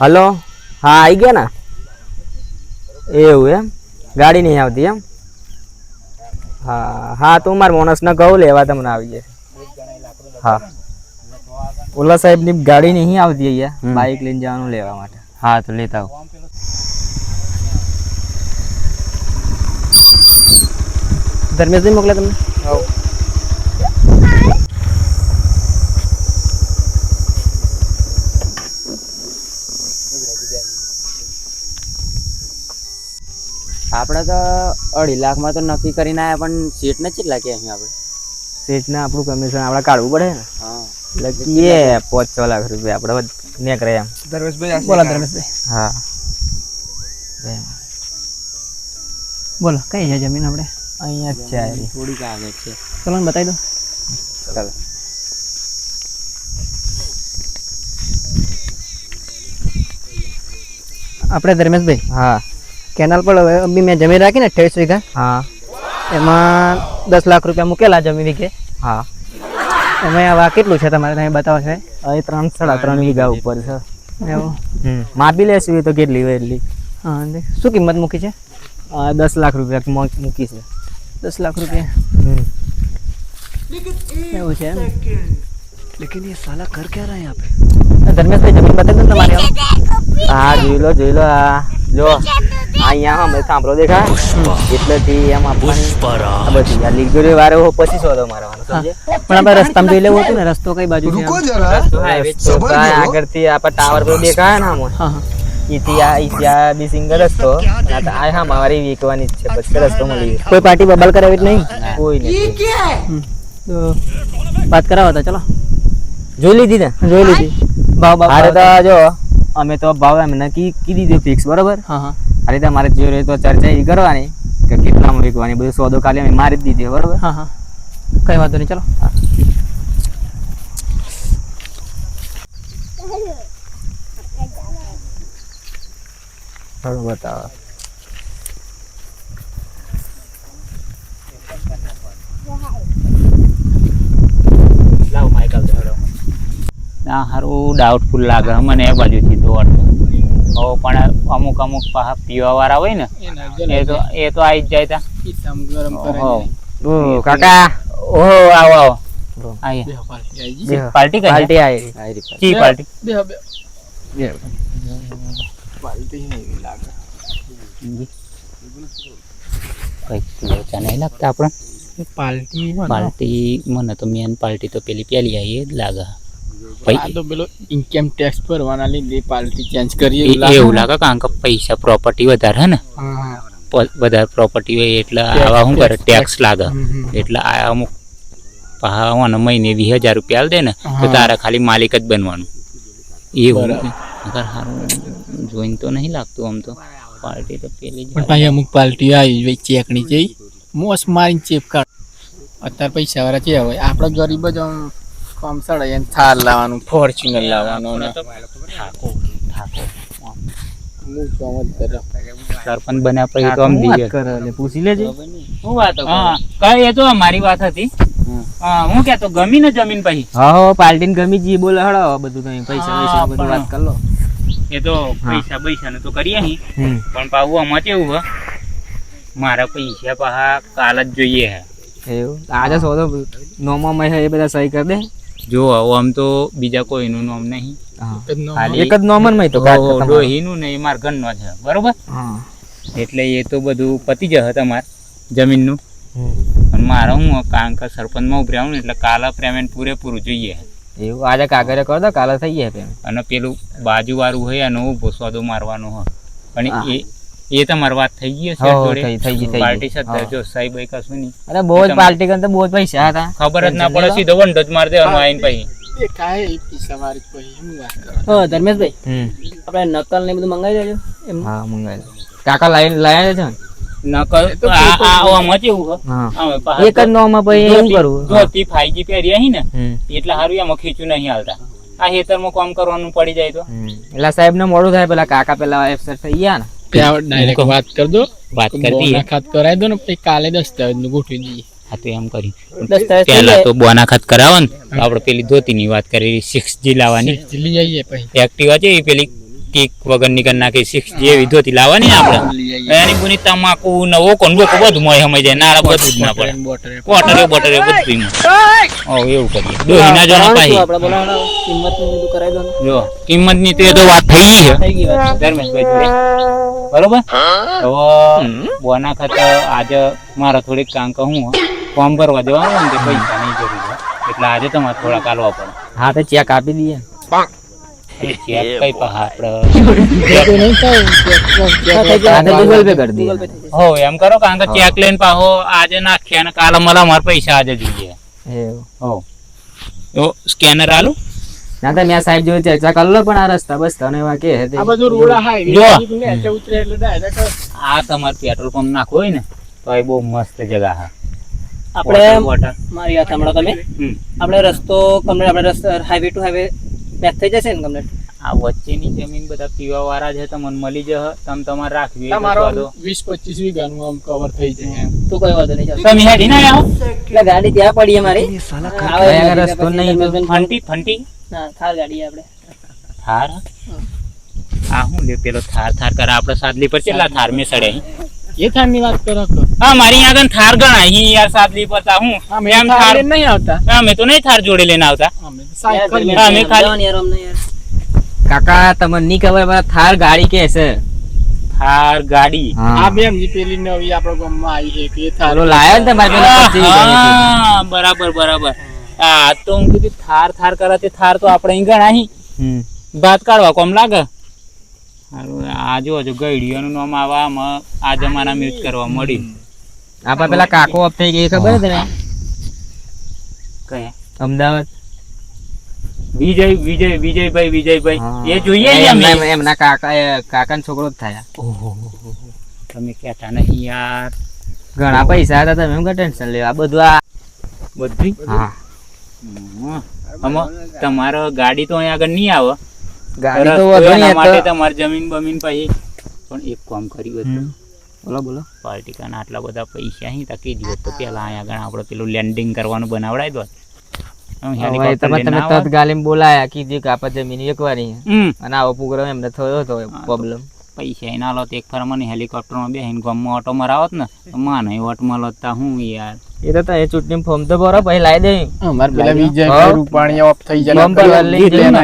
Hello હા આવી ગયા ને એવું એમ ગાડી નહીં આવતી એમ હા હા તું મારા માણસને કહું લેવા તમને આવી જાય હા ઓલા સાહેબની ગાડી નહીં આવતી અહીંયા બાઇક લઈને જવાનું લેવા માટે હા તો લેતા આવો ધર્મેશભાઈ મોકલ્યા તમને આપણે તો અઢી લાખમાં તો નક્કી કરીને આવ્યા પણ સીટ ને કેટલા કે અહીં આપણે? સેટને આપણું કમિશન આપણે કાઢવું પડે ને. હા. એટલે કીએ પાંચ છ લાખ રૂપિયા આપણે નીકળે એમ. બોલો ધર્મેશભાઈ. હા. બોલો કઈ છે જમીન આપણે? અહીંયા જ છે થોડીક આગળ છે. ચલો ને બતાવી દો. ચાલો. આપણે ધર્મેશભાઈ? હા. કેનાલ પર બી મેં જમીન રાખી ને અઠ્યાવીસ વીઘા. હા. એમાં દસ લાખ રૂપિયા મૂકેલા જમીન વીઘે. હા. એમાં આવા કેટલું છે તમારે તમે બતાવો છે? અહીં ત્રણ સાડા ત્રણ વીઘા ઉપર છે. એવું? માપી લેશું એ તો કેટલી હોય એટલી. હા શું કિંમત મૂકી છે? દસ લાખ રૂપિયા મૂકી છે. દસ લાખ રૂપિયા. હમ. એવું છે એમ લેકિન ये साला कर क्या रहा है यहाँ ધર્મેશભાઈ જમીન બતાવી દો ને તમારી હવે. હા જોઈ લો જોઈ લો આ જો આ અહીંયા હા સાંભળો દેખા એટલેથી એમ આપવાની આ બધી આ લીગરી વારે હો પછી સોદો મારવાનો સમજે પણ આપણે રસ્તામાં જોઈ લેવું હતું ને રસ્તો કઈ બાજુ છે रुको આમ? जरा રસ્તો કાંઈ આગળથી આપણે ટાવર પર દેખાય ને આમાં હા હા ઈથી આ ઈથી આ બી સિંગલ રસ્તો અને આ તો આ હા મારી વીકવાની જ છે પછી રસ્તો મળી જાય કોઈ પાર્ટી બબલ કરાવી જ નહીં કોઈ નથી હમ. તો વાત કરાવો તો ચલો જોઈ લીધી ને? જોઈ લીધી. ભાવ ભાવ અરે તો જો અમે તો ભાવ એમ નક્કી કીધી દીધું ફિક્સ બરોબર? હા હા. આ રીતે મારે જોઈ તો ચર્ચા એ કરવાની કે કેટલામાં વિકવાની બધું સોદો કાલે અમે મારી જ દીધી બરોબર? હા હા. કઈ વાંધો નહીં ચલો. બતાવો. ના સારું ડાઉટફુલ લાગે. મને એ બાજુથી તો હો પણ અમુક અમુક પીવા વાળા હોય ને એ તો એ તો આવી જ જાય તા. કાકા. ઓહો આવો આવો. પાર્ટી કઈ પાર્ટી આવી ચી પાર્ટી. કઈ લોચા નહીં લાગતા આપણે. પાર્ટી પાર્ટી મને તો મેન પાર્ટી તો પેલી પેલી આવી જ લાગે. પૈ- તો પેલો ઇન્કમ ટેક્સ ભરવાના લીધે પાર્ટી ચેન્જ કરીએ એવું લાગે કારણ કે પૈસા પ્રોપર્ટી વધારે હે ને? વધારે પ્રોપર્ટી હોય એટલે આવા શું કરે? ટેક્સ લાગે. એટલે આ અમુક પાવાના મહિને વીસ હજાર રૂપિયા આલ દે ને તો તારે ખાલી માલિક જ બનવાનું. એવું સારું જોઈને તો નહીં લાગતું આમ તો. પાર્ટી તો પેલી જ પણ ભાઈ અમુક પાર્ટી આવી ભાઈ ચેકણી જઈ મોસ મારીને ચેપ કાઢ અત્યારે પૈસા વાળા છે હોય આપણે ગરીબ જ આમ કામ સડે એને થાર લાવવાનું ફોર્ચ્યુનર લાવવાનું ને. ઠાકો ઠાકો હું કામ જ કરું. સરપંચ બન્યા પછી તો આમ હું કરે એટલે પૂછી લેજે. હું વાતો હા કઈ એ તો મારી વાત હતી. હા. હું કહેતો ગમી ને જમીન પછી. હા ગમી જી બોલે હળો બધું તમે પૈસા પૈસા બધું વાત કરી લો. એ તો પૈસા પૈસા ને તો કરીએ નહીં પણ પાછું આમાં કેવું હે? મારા પૈસા પાછા કાલ જ જોઈએ હે. એવું? આજે સોદો નોમો મય એ બધા સહી કરી દે. જો આવું આમ તો બીજા કોઈનું નામ નહીં. એક જ નોમનમાં તો ડોહીનું ને એ મારા ઘરનો છે બરોબર? એટલે એ તો બધું પતી જશે તમાર જમીનનું. પણ મારે હું કારણ કે સરપંચમાં ને એટલે કાલે પેમેન્ટ પૂરેપૂરું જોઈએ. એવું આજે કાગરે કરો દો કાલે થઈ જાય પેમેન્ટ અને પેલું બાજુ વાળું હોય એનો ઊભો સોદો મારવાનો હોય. પણ એ એ તમારી વાત થઈ ગઈ છે થોડી થઈ- થઈ ગઈ, પાર્ટી સાથે જો સાહેબ ભાઈ કશું નહીં. અરે બહુ જ પાર્ટી કરતા બહુ જ પૈસા હતા. ખબર જ ના પડે સીધો વંડો જ દે અમે આઈન પછી. એ કાય એ સવારી પછી હું વાત કરો. હા ધર્મેશભાઈ હમ. આપણે નકલ ને બધું મંગાવી લેજો એમ. હા મંગાવી. કાકા લાઈન લાયા છે નકલ આ આ આમાં હા. એક જ નોમાં પછી શું કરવું? ધોતી ફાઈજી પહેરી અહીં ને એટલે સારું એમાં ખીચું નહીં હાલતા. આ હેતરમાં કામ કરવાનું પડી જાય તો. એટલે સાહેબ ને મોડું થાય પેલા કાકા પેલા એફસર થઈ ગયા ને ત્યાં ડાયરેક્ટ વાત કરી દો. વાત કરી દઈએ મુલાકાત કરાવી દો ને પછી કાલે દસ્તાવેજનું ગોઠવી દઈએ. હા તો એમ કર્યું પહેલા. તો બોનાખત કરાવો ને આપડે આપણે પેલી ધોતીની વાત કરી સિક્સ જી લાવવાની. લઈ જઈએ પછી. એક્ટિવા છે એ પેલી કેક વગરની કરી નાખી સિક્સ જી એવી ધોતી લાવવાની આપડે આપણે એની ગુની તમાકુ નવો કોણ બોકો બધું મોય સમય જાય નાળા બધું જ ના પડે. બોટલ વોટરે બોટરે બધું ઓ એવું કરીએ. પાહી. દો ને. જો કિંમતની તો એ તો વાત થઈ ગઈ છે. થઈ ધર્મેશભાઈ. બરોબર? તો બોના ખાતે આજે મારા થોડીક કામ કહું ફોર્મ ભરવા જવાનું ને તે પૈસા નહીં જરૂર છે એટલે આજે તમારે થોડા કાલવા પડે. હા તો ચેક આપી દઈએ. ચેક કઈ હા હો એમ કરો કારણ કે ચેક લઈને પાહો આજે નાખ્યા અને કાલે મને મારા પૈસા આજે જોઈએ. હો. સ્કેનર આલું? ના તો મેં સાહેબ જોડે ચર્ચા કરી લો પણ આ રસ્તા બસ તને એવા કે આ બધું રોડા હાઈવે. ઉતરે એટલે આ તમાર પેટ્રોલ પંપ નાખો હોય ને તો એ બહુ મસ્ત જગા હા. આપણે મારી વાત સાંભળો તમે. આપણે રસ્તો કમ્પ્લીટ આપણે રસ્તો હાઈવે ટુ હાઈવે મેચ થઈ જશે ને કમ્પ્લીટ આ વચ્ચેની જમીન બધા પીવા વાળા છે તમને મળી જશે. તમે તમારે રાખવી તમારો શોધો. વીસ પચીસ વીઘાનું આમ કવર થઈ જાય એમ. તું કોઈ વાંધો નહીં તમે હેડી ના આવો. એટલે ગાડી ત્યાં પડી અમારી. રસ્તો નહીં ફંટી ફંટી. ના થાર ગાડી આપણે. થાર? આ હું લે પેલો થાર થાર કરે આપણે સાદલી પર કેટલા થાર મે સડે એ થારની વાત કરો હા મારી આગળ થાર ગણા અહીં યાર સાદલી પર તા હું? અમે એમ થાર નહીં આવતા. અમે તો નહીં થાર જોડે લઈને આવતા. અમે સાયકલ લઈને હા, મે ખાલી- યાર અમને યાર. કાકા તમને ની ખબર પણ થાર ગાડી કે છે? થાર ગાડી? હા. બે જી પેલી નવી આપણા ગામમાં આવી છે કે એ થાર લાયા ને તમારે પેલો હા. હા, બરાબર બરાબર. હા તો હું કીધું થાર થાર કરે તે થાર તો આપણે અહીં ગણા અહીં ભાત કાઢવા કોમ લાગે? આજુ આ હજુ ગઈડીઓનું નામ આવા આ જમાનામાં યુઝ કરવા મળી આપણે પેલા કાકો અપ થઈ ગઈ ખબર તને? કયા અમદાવાદ. વિજય વિજય વિજયભાઈ વિજયભાઈ. એ જોઈએ એમના કાકા એ કાકાનો છોકરો જ થયા. ઓહો, તમે કહેતા નહીં યાર. ઘણા પૈસા હતા તમે એમ કે ટેન્શન લેવા. બધું આ બધી? હા. તમારો ગાડી તો અહીંયા આગળ નહીં આવે. ગાડી તો એના માટે હતો. જમીન બમીન પછી પણ એક કામ કર્યું હતું. બોલો બોલો બોલો. પાર્ટીકાના આટલા બધા પૈસા અહીં તકી દીધો તો પેલા અહીંયા આગળ આપણે પેલું લેન્ડિંગ કરવાનું બનાવડાવી દો તમે તમે. બોલાયા કીધું કે આપણે જમીન છે. અને આવો પ્રોગ્રામ એમને થયો હતો પ્રોબ્લેમ પૈસા એના લો એક ફર મને હેલિકોપ્ટરમાં બેસીને ગામમાં ઓટો મરાવત ને તો નહીં ઓટમાં લોતા હું યાર. એ તો તમે ચૂંટણી ફોર્મ તો ભરો પછી લાવી દે. અમારે પેલા વિજય રૂપાણી ઓફ થઈ જાય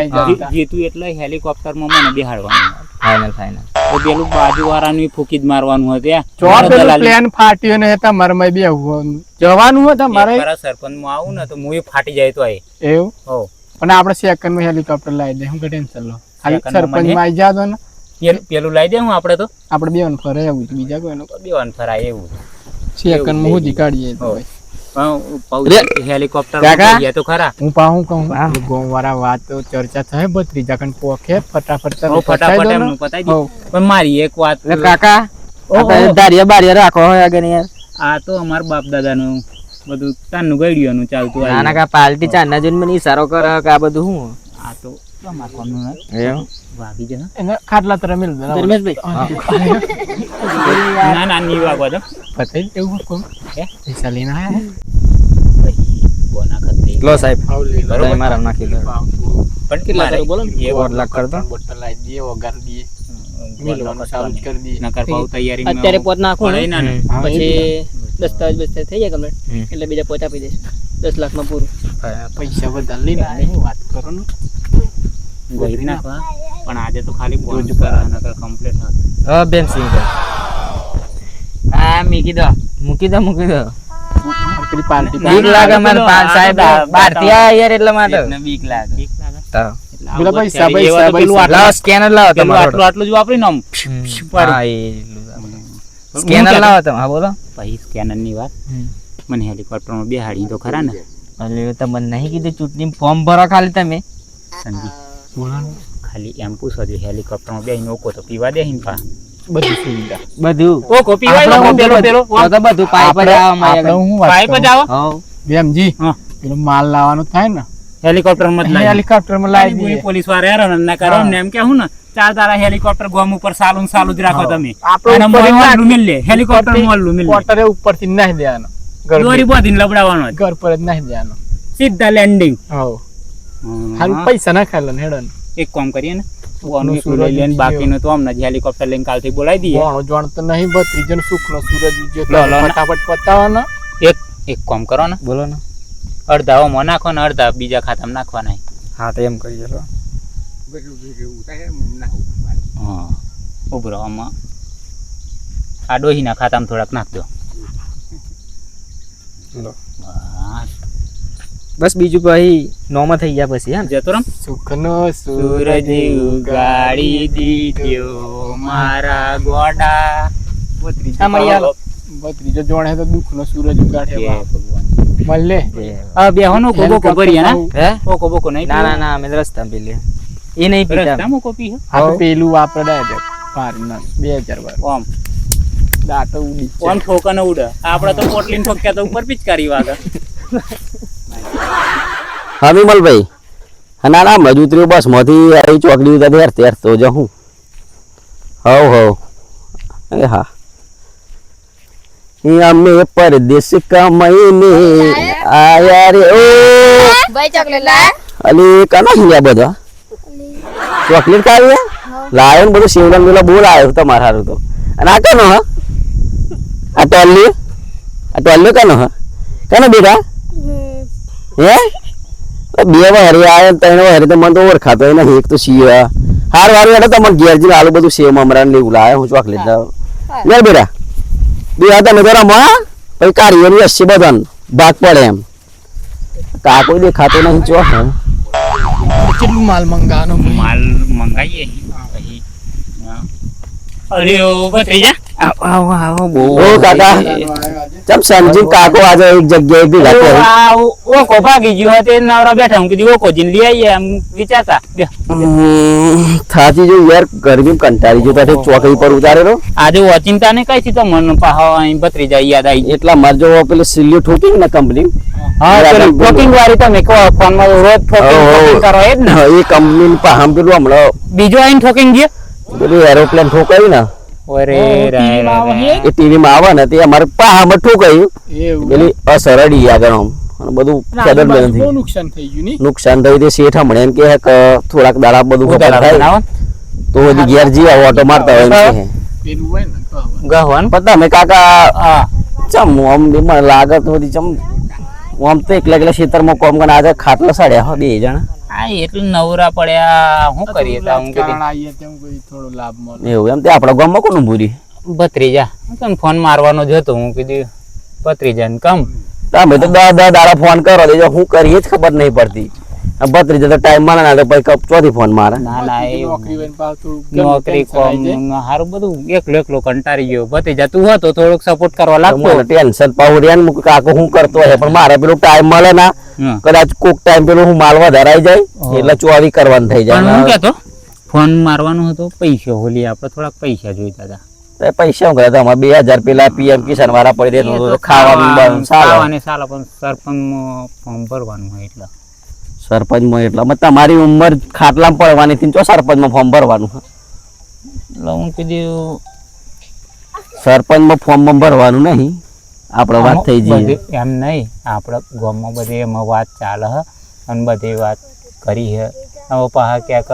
જીતે. એટલે હેલિકોપ્ટરમાં મને બેહાડવાનું ફાઇનલ ફાઇનલ તો પેલું બાજુવાળાનું ફૂકી જ મારવાનું હતું ત્યાં. જો પેલું પ્લેન ફાટ્યો ને તમારે માં બેહવું જવાનું હતું મારે સરપંચમાં આવું ને તો હું ફાટી જાય તો એ. એવું? હો. પણ આપણે સેકન્ડમાં હેલિકોપ્ટર લાવી દે. હું કે ટેન્શન લો. ખાલી સરપંચમાં આવી જાતો ને. પેલું પેલું લાવી દે હું આપણે તો? આપણે બેન ફરે આવું છે બીજા કોઈ બેવાન ફરાય એવું સેકન્ડમાં તો હો. ભાઈ. પણ હેલિકોપ્ટર તો ખરા. હું પાહું કહું હા. ગોમ વાત તો ચર્ચા થાય ભત્રીજા કણ પોખે ફટાફટ હો, ફટાફટ એમનું પતાઈ દો. પણ મારી એક વાત કાકા દારિયા બારિયા રાખો હોય આગળ યાર. આ તો અમારા બાપ દાદાનું બધું તારનું ગઈડિયાનું ચાલતું નાના કા પાલટી ચારના જોઈને મને ઈશારો કરે કે આ બધું શું લો સાહેબ. મારા નાખી દો. પણ કેટલા કરો બોલો એ લાખ કર દો બોટલ દઈએ વગાર દઈએ. મિલવાનું કરી દઈએ. નકર અત્યારે પોત નાખો પછી દસ્તાવેજ બસ્તાવેજ થઈ જાય કમ્પ્લીટ? એટલે બીજા પોત આપી દઈશ. દસ લાખમાં પૂરું. પૈસા બધા લઈને. વાત કરો ને. ગઈ નાખવા પણ આજે તો ખાલી ફોન કર કમ્પ્લીટ હા બેન સિંહ હા મૂકી દો. મૂકી દો મૂકી દો. બીક લાગે મને સાહેબ આયા યાર એટલા માટે. બીક લાગે. બીક લાગે. તો. પેલા પૈસા, પૈસા, પેલું. આટલું- સ્કેનર લાવો તમારો આટલું આટલું જ વાપરીને આમ હા એ સ્કેનર લાવો તમે હા બોલો. પછી સ્કેનરની વાત. મને હેલિકોપ્ટરમાં બેહાડી તો ખરા ને. એટલે તમને નહીં કીધું ચૂંટણી ફોર્મ ભરો ખાલી તમે. સંજી ખાલી એમ પૂછો છો હેલિકોપ્ટરમાં બેહીને ઓકો તો પીવા દે ને પા. બધું સુવિધા બધું? ઓકો પીવાય ઓકો પેલો પેલો. તો બધું પાઇપ જ આવવા આપણે હું પાઇપ જ? આવો બેમજી હા. પેલો માલ લાવવાનો થાય ને? હેલિકોપ્ટરમાં લાવી હેલિકોપ્ટરમાં લાવી પોલીસવાળા હેરાન ના કરો. ને એમ કેવું ને ચાર તારા હેલિકોપ્ટર ગોમ ઉપર સાલું ને સાલું જ રાખો તમે. આપણે ઉપર મોલ મિલ લે હેલિકોપ્ટર મોલ મિલ લે ઉપરથી નાખી દેવાનો. દોરી બાંધીને લબડાવવાનો ઘર પર જ નાખી દેવાનો. સીધા લેન્ડિંગ હવ હાલ પૈસા ના ખાય હેડો ને. એક કામ કરીએ ને ઓનું એકલું લઈ લઈને. બાકીનું તો હમણાં જ હેલિકોપ્ટર લઈને કાલથી બોલાવી દઈએ. વાણો જોણ તો નહીં ભત્રીજો સુખ નો સૂરજ ના. ફટાફટ પતાવવાનો. એક એક કામ કરો ને. બોલો ને. અડધા ઓમાં નાખો ને અડધા બીજા ખાતામાં નાખવાના. હા તો એમ કરીએ લો. હા ઉભરો આમાં. આ ડોહીના ખાતામાં થોડાક નાખ દો લો. બસ. બસ બીજું ભાઈ નોમાં થઈ ગયા પછી હા ને? જતો રમ. સુખનો સૂરજ ઉગાડી દીધો મારા ગોડા. ભત્રીજો મળી આવો. ત્રીજો જોણ હે તો દુઃખનો સૂરજ ઉગાડે ભગવાન. મળલે આ બેહોનો કોબો કો ભરીએ ને? હે? કોકો બોકો નહીં ના ના ના અમે રસ્તા પેલી એ નહીં પીતા રસ્તામાં કોપી હે આ પેલું વાપરડા હે પાર ના બે હજાર વાર ઓમ. દાતો ઉડી ઓમ ઠોકા ન ઉડે. આપણે તો પોટલીન ઠોક્યા તો ઉપર પિચકારી વાગે. હા વિમલભાઈ હા, ના ના મજૂતરીઓ બસ મોથી આવી ચોકડી ઉતા ત્યાર ત્યાર તો જાઉં હું. હવ હવ. એ હા. અમે પરદેશ કમાઈને આયા રે ઓ! ભાઈ ચોકલેટ લા અલી કના ગયા બધા? ચોકલેટ ખાવી લાયો ને બધું શિવરંગ પેલો બહુ લાયો તમારા હારું તો. અને આ કનો હા? આ ટોલ્લી? આ ટોલ્લી કનો હા? કનો બેટા? હે? બે વાર આવે ત્રણ વારે તો મને તો ઓળખાતો નહીં એક તો સીએ હાર વાર એટલે તમને ઘેર જઈને આલું બધું સેવ મમરા ને લેવું લાવે હું ચોકલેટ લેતા લે બેરા બે હતા મેં તો રમો હા? પછી કારીગરી હશે બધાને. ભાગ પડે એમ. કાકો દેખાતો નહીં ચો હા? કેટલું માલ મંગાવાનો માલ મંગાઈએ અરે ઓ ભત્રીજા આવો આવો આવો બહુ કાકા ચમ સંજીવ કાકો આજે એક જગ્યાએ ભેગા થયા. ઓ- કો ભાગી ગયો તે નવરા બેઠા હું કીધું ઓ કો જીન લઈ આવીએ એમ વિચારતા. બે. જો યાર ગરમી કંટાળી જો તારે ચોકડી પર ઉતારેલો? આજે ઓચિંતા ને કઈ થી તો મન પાહો અહીં જાય યાદ આવી એટલા માર જો પેલે સિલ્લી ઠોકી ને કંપની? હા ઠોકિંગ વાળી તમે કહો ફોનમાં રોજ ઠોકિંગ કરો એ જ ને એ કંપની પાહમ પેલું હમણાં બીજો આઈને ઠોકિંગ ગયો? પેલું એરોપ્લેન ઠોકાયું ને? અરે એ ટીવી આવે ને તે અમારે પા ઠોકાયું કહ્યું. પેલી અસરડી આગળ આમ. અને બધું ફેદર બહુ નથી નુકસાન થઈ ગયું નુકસાન થયું તે શેઠ હમણાં એમ કે કે થોડાક દાડા બધું ખબર થાય. તો હજી ઘેર જીવા ઓટો મારતા હોય એમ કે. ગહવન. કાકા ચમ આમ મને લાગે તો ચમ આમ તો એકલા એકલા ખેતરમાં કોમ કરીને આજે ખાટલા સાડ્યા હો બે જણા. આ એટલે નવરા પડ્યા શું કરીએ? તા હું કારણ આઈએ તેમ કોઈ થોડો લાભ મળે. એવું એમ? તે આપણા ગામમાં કોનું ભૂરી ભત્રીજા. તને ફોન મારવાનો જ હતો હું કીધું ભત્રીજા ને કમ. તમે તો દા દા દાડા ફોન કરો દેજો હું કરીએ જ ખબર નહીં પડતી. આ બત્રીસ તો ટાઈમ મળે ના તો પછી કપ ચોથી ફોન મારે. ના ના એ નોકરી હારું બધું એકલો એકલો કંટારી ગયો. ભત્રીજા તું હતો થોડોક સપોર્ટ કરવા લાગતો. ટેન્શન પાવું રે ને કાકો હું કરતો હોય પણ મારે પેલું ટાઈમ મળે ના. કદાચ કોક ટાઈમ પેલું હું માલ વધારાઈ જાય એટલે ચોવી કરવાનું થઈ જાય. હું કહેતો ફોન મારવાનો હતો પૈસા હોલી આપણે થોડાક પૈસા જોઈતા હતા. તો પૈસા હું કરે અમારે બે હજાર પેલા પીએમ કિસાન વાળા પડી એ દે તો તો ખાવાનું ચાલે પણ સરપંચ ફોર્મ ભરવાનું હોય એટલે. સરપંચમાં એટલે મત તમારી ઉંમર ખાટલામાં પડવાની હતી ચો સરપંચમાં ફોર્મ ભરવાનું એટલે હું કીધું સરપંચમાં ફોર્મમાં ભરવાનું નહીં. આપણે વાત થઈ જઈએ. એમ નહીં આપણે ગામમાં બધી એમાં વાત ચાલે હ અને બધી વાત કરી હે. હવે પાહા ક્યાંક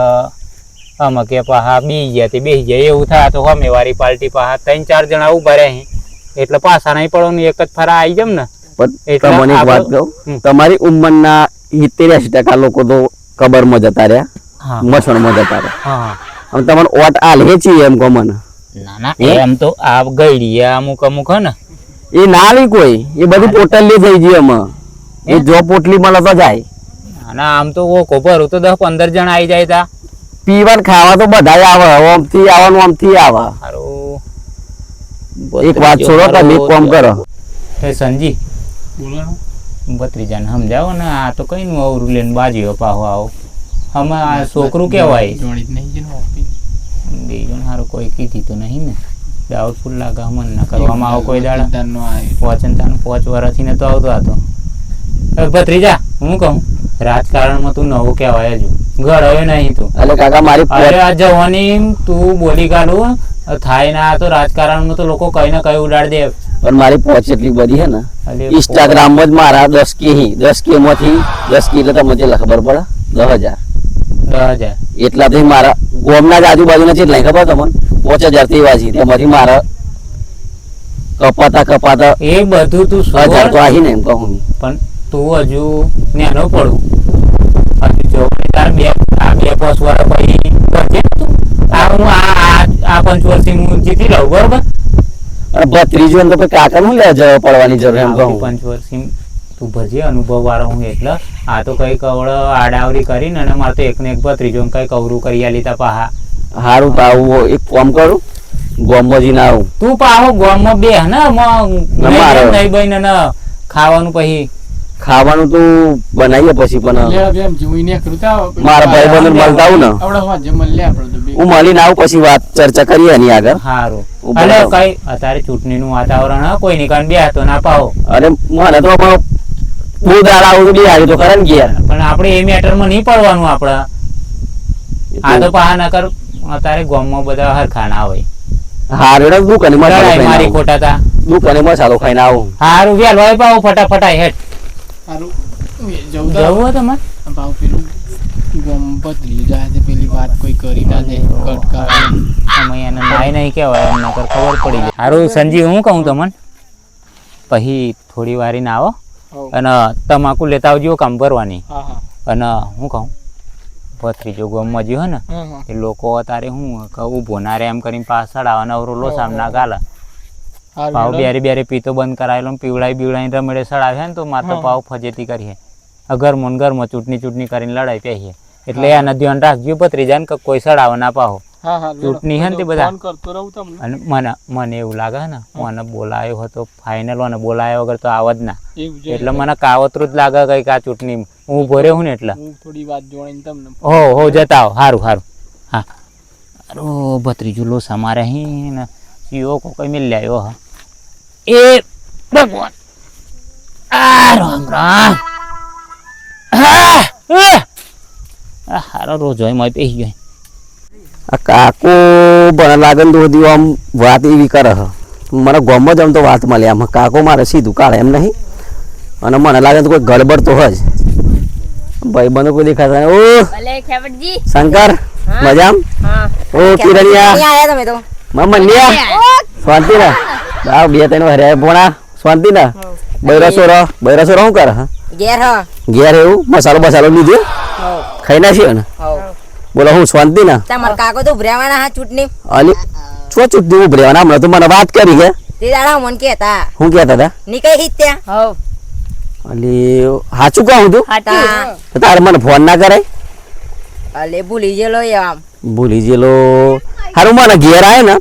આમાં કે પાહા બી ગયા તે બેસી ગયા એવું થાય તો અમે વારી પાર્ટી પાહા ત્રણ ચાર જણા ઊભા રહે એટલે પાછા નહીં પડો ને એક જ ફરા આવી જમ ને. પણ તમને એક વાત કહું. તમારી ઉંમરના સિત્તેર ટકા લોકો તો કબરમાં જતા રહ્યા મસણમાં જતા રહ્યા. હા તમારે ઓટ આલ હેચી એમ કહો મને ના ના એમ તો આ ગઈડી અમુક અમુક હે ને. એ ના આવી કોઈ. એ બધી પોટલ લઈ જઈ ગઈ એમાં. એ જો પોટલી મળે તો જાય. ના, આમ તો ઓકો ભરું તો દસ પંદર જણા આવી જાય તા. પીવાનું ખાવા તો બધા આવે. આમથી આવવાનું આમથી આવે. એક વાત છોડો તમે કામ કરો. એ સંજી? બોલો. ભત્રીજાને સમજાવો ને આ તો કઈ નું અવરું લઈને બાજી પાહો આવો. અમે આ છોકરું કેવાય ને. બે જણ હારું કોઈ કીધી તો નહીં ને. ડાઉટફુલ લાગે અમન ના કરવામાં આવો કોઈ દાડા. પોચન તાનું પોચ વર્ષથી નતો આવતો હતો ભત્રીજા હું કહું? રાજકારણમાં તું નવું કહેવાય હજુ. ઘર હવે નહીં તું. એટલે કાકા મારી અરે આ જવાની તું બોલી કાઢું થાય ના તો રાજકારણમાં તો લોકો કઈ ને કઈ ઉડાડી દે. પણ મારી પહોંચ એટલી બધી છે ને ઇન્સ્ટાગ્રામ જ મારા દસ કે હી દસ કે માંથી દસ કે એટલે તમને કેટલા ખબર પડે દસ હજાર. એટલાથી મારા ગોમના જ આજુબાજુના કેટલા ખબર તમને? પાંચ હજારથી છે તેમાંથી મારા કપાતા કપાતા એ બધું તું હજાર તો આવી ને એમ કહું પણ તું હજુ નેનો પડું. હજુ તાર બે આ બે પાંચ વર્ષ પછી આ હું આ આ પાંચ વર્ષથી હું જીતી લઉં બરોબર? ભત્રીજો તો કાકા નું લેવા જવા પડવાની જરૂર એમ કહું. પાંચ વર્ષથી તું ભજી અનુભવ વાળો હું એટલે આ તો કઈ કવળ આડાવરી કરીને અને મારે તો એક ને એક ભત્રીજો કઈ કવરું કરી આલી તા પાહા. હારું પાવું એક ફોર્મ કરું? ગોમજી ના આવું. તું પાહો ગોમમાં બે ને? મારે. નહીં બહીને ને. ખાવાનું પછી. ખાવાનું તો બનાવીએ પછી પણ મારા ભાઈબંધો મળતા આવું ને. હું મળીને આવું પછી વાત ચર્ચા કરીએ એની આગળ. સારું અને કઈ અત્યારે ચૂંટણીનું વાતાવરણ કોઈ કારણ બે હાથો ના પાવો. અરે મને તો પણ બહુ દાળ આવું બી આવી તો કરે ને પણ આપણે એ મેટરમાં નહીં પડવાનું આપણે. આ તો પાહા ના કર અત્યારે ગામમાં બધા હરખા ના હોય. હારું એટલે દુકાને મસાલો મારી ખોટા તા દુકાને મસાલો ખાઈને આવું. હારું વેલ હોય પાવ ફટાફટ આય હેઠ સારું જવું જવું તમારે? ભાવ પેલું ગમ બદલી જાય વાત કોઈ કરી ના દે અમે એને નાય નહીં કહેવાય એમ નકર ખબર પડી જાય. હારું સંજીવ હું કહું તમને? પછી થોડી વારી ના આવો અને તમાકુ લેતા આવજો કામ કરવાની હા અને હું કહું ભત્રીજો ગામમાં જ્યો ને એ લોકો અત્યારે હું ઊભો ના રે એમ કરીને પાછળ આવે અને અવરો સામના ગાલે. પાવ. બેરી બેરી પીતો બંધ કરાયેલો પીવડાઈ બીવડાઈ રમડે સડાવે ને તો મારે તો પાવ ફજેતી કરીએ. ઘર મન ઘરમાં ચૂંટણી ચૂંટણી કરીને લડાઈ પહેરીએ. એટલે એને ધ્યાન રાખજો ભત્રીજાને કે કોઈ સડાવે ના પાહો. ચૂંટણી હે ને તે બધા. કરતો રહું તમને. અને મને મને એવું લાગે ને મને બોલાયો હતો ફાઇનલ મને બોલાયો વગર તો આવ જ ના. એટલે મને કાવતરું જ લાગે કંઈક આ ચૂંટણી હું ભર્યો હું ને એટલે. થોડી વાત જોડીને તમને હો હો જતા આવો. સારું સારું હા. અરો ભત્રીજો લોસા મારે અહીં ને સીઓ કો કઈ મિલ આવ્યો હા. એ ભગવાન. આ રામ રામ હા એ! આ હારો રોજ હોય મોય પેહી ગયો. આ કાકો મને લાગે ને તો બધી આમ વાત એવી કરે છે મને ગમો જ આમ તો વાત મળે. આમ કાકો મારે સીધું કાઢે એમ નહીં. અને મને લાગે તો કોઈ ગડબડ તો હોય જ. ભાઈ બંધો કોઈ દેખાતા. ઓ ભલે ખેવડજી શંકર મજામ? હા. ઓ કિરણિયા. આયા તમે તો. મમનિયા શાંતિ ને આ બે ત્રણ હરે ભોણા શાંતિ ને બૈરસો રહો. બૈરસો રહો શું કરે હા? ઘેર હ. ઘેર એવું? મસાલો બસાલો લીધો? ખાઈ નાખ્યો ને? બોલો હું શાંતિ ને? તમાર કાકો તો ઉભરાવાના હા ચૂંટણી. અલી છો ચૂંટણી ઊભી હમણાં તો મને વાત કરી કે તે દાડા મન કેતા હું કેતા હતા? નીકળી હિત ત્યાં. અલી હાચું કહું તું? હાટા તારે મને ફોન ના કરાય? અલે ભૂલી ગયેલો એમ આમ. ભૂલી જેલો હારું મને ઘેર આવે ને.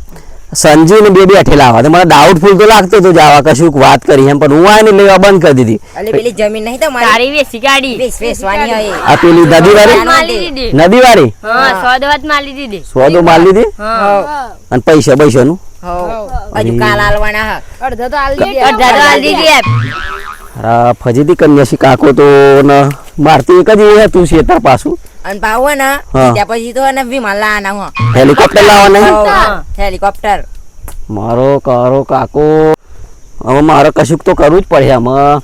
સંજીવ ને બે બેઠેલા આવા. તો મને ડાઉટફુલ તો લાગતો હતો જવા કશુંક વાત કરી એમ પણ હું આવીને લેવા બંધ કરી દીધી. અલે પેલી જમીન નહીં તમારી તારી વેસી ગાડી. વેસ વેસવાની હોય. આ પેલી નદી વાળી નદી વાળી હા સો દવાત માલી દીધી સોદો માલ લીધી? હા. અને પૈસા પૈસાનું? હવ. હજુ કાલ આલવાના હ. અડધા તો આલી દીધી અડધા તો આલી દીધી ફજીતી કન્યાસી કાકો તો ન મારતી એક જ એ હતું શેતર પાછું. અને ભાવ ને ત્યાં પછી તો એને વિમાન લાવવાના હું હેલિકોપ્ટર લાવવાના હેલિકોપ્ટર. મારો કારો કાકો હવે મારે કશુંક તો કરવું જ પડે આમાં.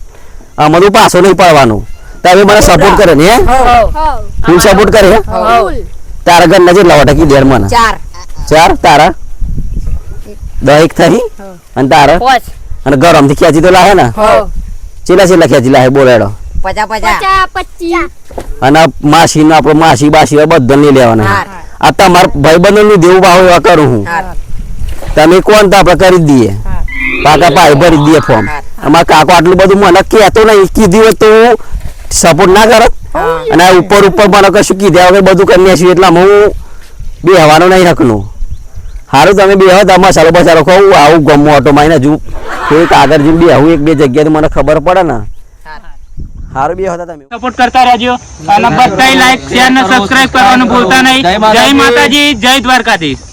આમાં તો પાછો નહીં પડવાનું. તો મને સપોર્ટ કરે ને હે? ફૂલ સપોર્ટ કરે હે? તારા ઘરના જેટલા ટકી દેર મને? ચાર. ચાર? તારા? દહેક થઈ? અને તારા? અને અને ગરમથી ખેંચી તો લાવે ને? ચેલા ચેલા ખેંચી લાહે બોલાડો પચા પચા. પચા અને માસી નો આપણો માસી બાસી હોય બધા નહીં લેવાના. આ તમારા ભાઈબંધો નું દેવું ભાવ એવા કરું હું. તમે કોણ તો આપણે કરી દઈએ. પાકા ભાઈ ભરી દઈએ ફોર્મ. હા. અમારા કાકો આટલું બધું મને કહેતો નહીં. કીધું હોત તો હું સપોર્ટ ના કરત. અને આ ઉપર ઉપર મને કશું કીધા વગર બધું કરી નાખ્યું. એટલે હું બે હવાનો નહીં હકનું સારું તમે બે હતા મસાલો બસાલો ખાવું આવું ગમો ઓટો માઈને હજુ કોઈ આગળ જઈને બે આવું એક બે જગ્યાએ મને ખબર પડે ને. સારું બે હતા તમે સપોર્ટ કરતા રહેજો. અને બધા લાઈક શેર ને સબસ્ક્રાઇબ કરવાનું ભૂલતા નહીં. જય માતાજી જય દ્વારકાધીશ.